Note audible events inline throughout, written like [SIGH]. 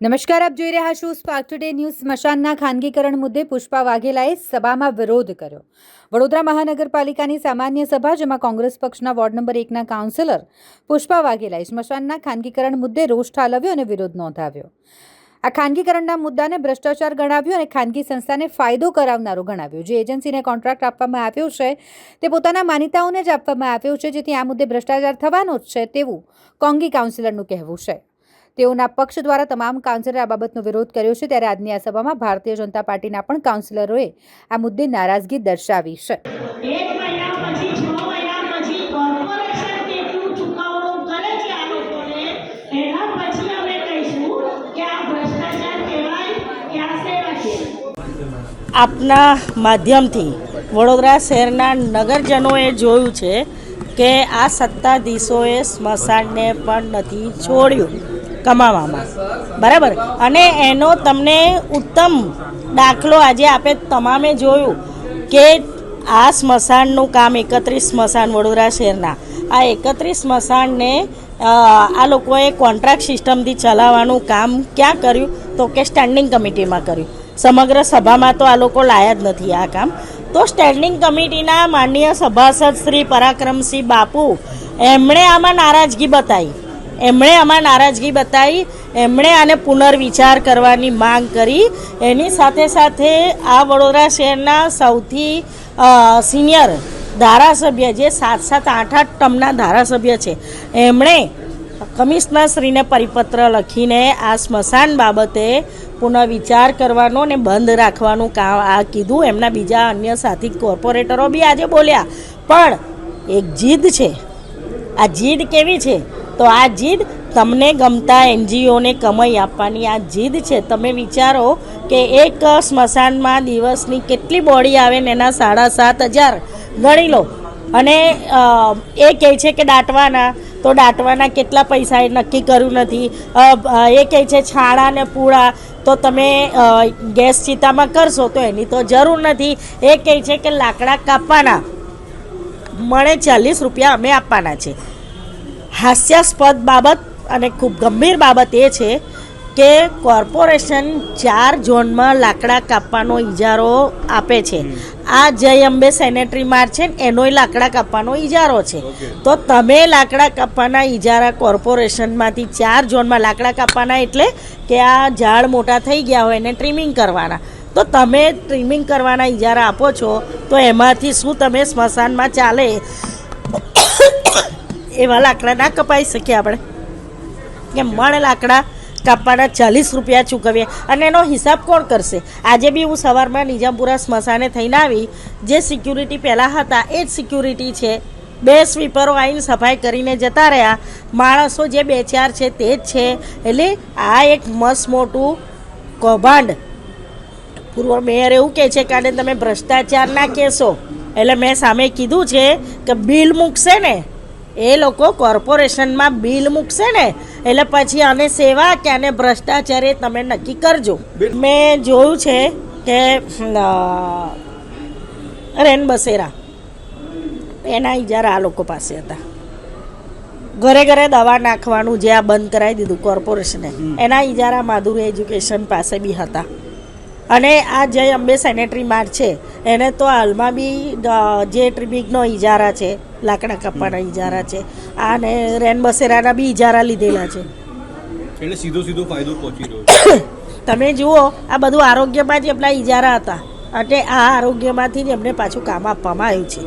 નમસ્કાર, આપ જોઈ રહ્યા છો સ્પાર્ક ટુડે ન્યૂઝ સ્મશાનના ખાનગીકરણ મુદ્દે પુષ્પા વાઘેલાએ સભામાં વિરોધ કર્યો. વડોદરા મહાનગરપાલિકાની સામાન્ય સભા, જેમાં કોંગ્રેસ પક્ષના વોર્ડ નંબર એકના કાઉન્સિલર પુષ્પા વાઘેલાએ સ્મશાનના ખાનગીકરણ મુદ્દે રોષ ઠાલવ્યો અને વિરોધ નોંધાવ્યો. આ ખાનગીકરણના મુદ્દાને ભ્રષ્ટાચાર ગણાવ્યો અને ખાનગી સંસ્થાને ફાયદો કરાવનારો ગણાવ્યો. જે એજન્સીને કોન્ટ્રાક્ટ આપવામાં આવ્યો છે, તે પોતાના માનીતાઓને જ આપવામાં આવ્યો છે, જેથી આ મુદ્દે ભ્રષ્ટાચાર થવાનો જ છે તેવું કોંગી કાઉન્સિલરનું કહેવું છે. તેઓના પક્ષ દ્વારા તમામ કાઉન્સિલરે આ બાબતનો વિરોધ કર્યો છે. ત્યારે આજની આ સભામાં ભારતીય જનતા પાર્ટીના પણ કાઉન્સિલરોએ આ મુદ્દે નારાજગી દર્શાવી છે. એક મહિના પછી છ મહિના પછી કોર્પોરેશન કેટલું ચૂકવણું કરે છે આ લોકોને એના પછી અમે કહીશું કે આ ભ્રષ્ટાચાર કહેવાય કે આ સેવા છે આપના માધ્યમથી વડોદરા શહેરના નગરજનોએ જોયું છે કે આ સત્તાધીશોએ સ્મશાનને પણ નથી છોડ્યું. કમાવામાં. બરાબર? અને એનો તમને ઉત્તમ દાખલો આજે આપે તમામે જોયું કે આ સ્મશાનનું કામ એકત્રીસ સ્મશાન વડોદરા શહેરના. આ એકત્રીસ સ્મશાનને આ લોકોએ કોન્ટ્રાક્ટ સિસ્ટમથી ચલાવવાનું કામ ક્યાં કર્યું? તો કે સ્ટેન્ડિંગ કમિટીમાં કર્યું. સમગ્ર સભામાં તો આ લોકો લાયા જ નથી આ કામ. તો સ્ટેન્ડિંગ કમિટીના માનનીય સભાસદ શ્રી પરાક્રમસિંહ બાપુ, એમણે આમાં નારાજગી બતાવી. એમણે આમાં નારાજગી બતાવી, એમણે આને પુનર્વિચાર કરવાની માંગ કરી. એની સાથે સાથે આ વડોદરા શહેરના સૌથી સિનિયર ધારાસભ્ય જે સાત સાત આઠ આઠ ટમના ધારાસભ્ય છે, એમણે કમિશનરશ્રીને પરિપત્ર લખીને આ સ્મશાન બાબતે પુનઃવિચાર કરવાનો ને બંધ રાખવાનું કામ આ કીધું. એમના બીજા અન્ય સાથી કોર્પોરેટરો બી આજે બોલ્યા. પણ એક જીદ છે. આ જીદ કેવી છે? તો આ જીદ તમને ગમતા એનજીઓને કમાઈ આપવાની આ જીદ છે. તમે વિચારો કે એક સ્મશાનમાં દિવસની કેટલી બોડી આવે ને એના સાડા સાત હજાર. ગણી લો. અને એ કહે છે કે દાટવાના. તો દાટવાના કેટલા પૈસા એ નક્કી કર્યું નથી. એ કહે છે છાણા ને પૂળા. તો તમે ગેસ ચિતામાં કરશો તો એની તો જરૂર નથી. એ કહે છે કે લાકડા કાપવાના. મળે ચાલીસ રૂપિયા અમે આપવાના છે. હાસ્યાસ્પદ બાબત અને ખૂબ ગંભીર બાબત એ છે કે કોર્પોરેશન ચાર ઝોનમાં લાકડા કાપવાનો ઇજારો આપે છે. આ જય અંબે સેનેટરી માર્ચ છે ને એનોય લાકડા કાપવાનો ઇજારો છે. તો તમે લાકડા કાપવાના ઇજારા કોર્પોરેશનમાંથી ચાર ઝોનમાં લાકડા કાપવાના એટલે કે આ ઝાડ મોટા થઈ ગયા હોય એને ટ્રીમિંગ કરવાના. તો તમે ટ્રીમિંગ કરવાના ઇજારા આપો છો તો એમાંથી શું તમે સ્મશાનમાં ચાલે? એવા લાકડા ના કપાઈ શકીએ આપણે. કે મણ લાકડા કાપવાના ચાલીસ રૂપિયા ચૂકવીએ અને એનો હિસાબ કોણ કરશે? આજે બી હું સવારમાં નિજામપુરા સ્મશાને થઈને આવી, જે સિક્યુરિટી પહેલાં હતા, એ જ સિક્યુરિટી છે. બે સ્વીપરો આવીને સફાઈ કરીને જતા રહ્યા. માણસો જે બે ચાર છે તે જ છે. એટલે આ એક મસ્ત મોટું કૌભાંડ. પૂર્વ મેયર એવું કહે છે કે તમે ભ્રષ્ટાચારના કહેશો. એટલે મેં સામે કીધું છે કે બિલ મૂકશે ને. એ લોકો કોર્પોરેશનમાં બિલ મૂકશે ને એટલે પછી આને સેવા કે આને ભ્રષ્ટાચાર એ તમે નક્કી કરજો. મેં જોયું છે કે રેન બસેરા. એના ઇજારા આ લોકો પાસે હતા. ઘરે ઘરે દવા નાખવાનું જે આ બંધ કરાવી દીધું કોર્પોરેશને. એના ઇજારા માધુરી એજ્યુકેશન પાસે બી હતા. અને આ જે અંબે સેનેટરી માર્ટ છે એને તો હાલમાં બી જે ટ્રીબિકનો ઇજારા છે લાકડા કાપવાના ઇજારા છે અને રેન બસેરાના બી ઇજારા લીધેલા છે. એટલે સીધો સીધો ફાયદો પહોંચી રહ્યો [COUGHS] તમે જુઓ આ બધું આરોગ્યમાં જ એમના ઇજારા હતા. અને આ આરોગ્યમાંથી જ એમને પાછું કામ આપવામાં આવ્યું છે.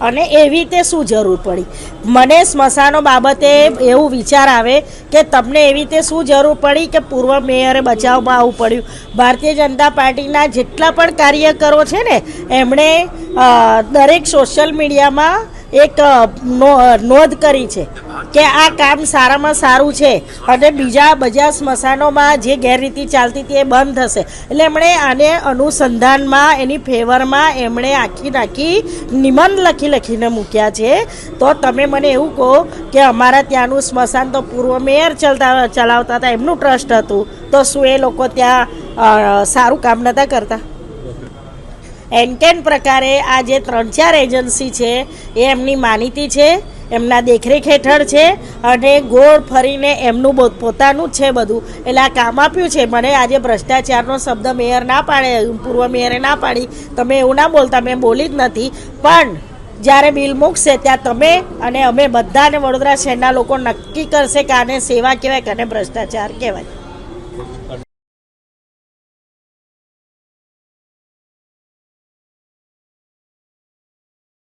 અને એવી રીતે શું જરૂર પડી? મને સ્મશાનો બાબતે એવું વિચાર આવે કે તમને એવી રીતે શું જરૂર પડી કે પૂર્વ મેયરે બચાવમાં આવવું પડ્યું? ભારતીય જનતા પાર્ટીના જેટલા પણ કાર્યકરો છે ને, એમણે દરેક સોશિયલ મીડિયામાં એક નોંધ કરી છે. કે આ કામ સારામાં સારું છે અને બીજા બધા સ્મશાનોમાં જે ગેરરીતિ ચાલતી હતી એ બંધ થશે. એટલે એમણે આને અનુસંધાનમાં, એની ફેવરમાં એમણે આખી નાખી નિબંધ લખી લખીને મૂક્યા છે. તો તમે મને એવું કહો કે અમારા ત્યાંનું સ્મશાન તો પૂર્વ મેયર ચલતા, ચલાવતા હતા, એમનું ટ્રસ્ટ હતું. તો શું એ લોકો ત્યાં સારું કામ નહોતા કરતા? એન્ટેન પ્રકારે આ જે ત્રણ ચાર એજન્સી છે, એ એમની માનીતી છે. એમના દેખરેખ હેઠળ છે અને ગોળ ફરીને એમનું પોતાનું જ છે બધું. એટલે આ કામ આપ્યું છે. મને આજે ભ્રષ્ટાચારનો શબ્દ મેયર ના પાડે પૂર્વ મેયરે ના પાડી. તમે એવું ના બોલતા, મેં બોલી જ નથી. પણ જ્યારે બિલ મૂકશે, ત્યાં તમે અને અમે બધાને વડોદરા શહેરના લોકો નક્કી કરશે કે આને સેવા કહેવાય કે આને ભ્રષ્ટાચાર કહેવાય.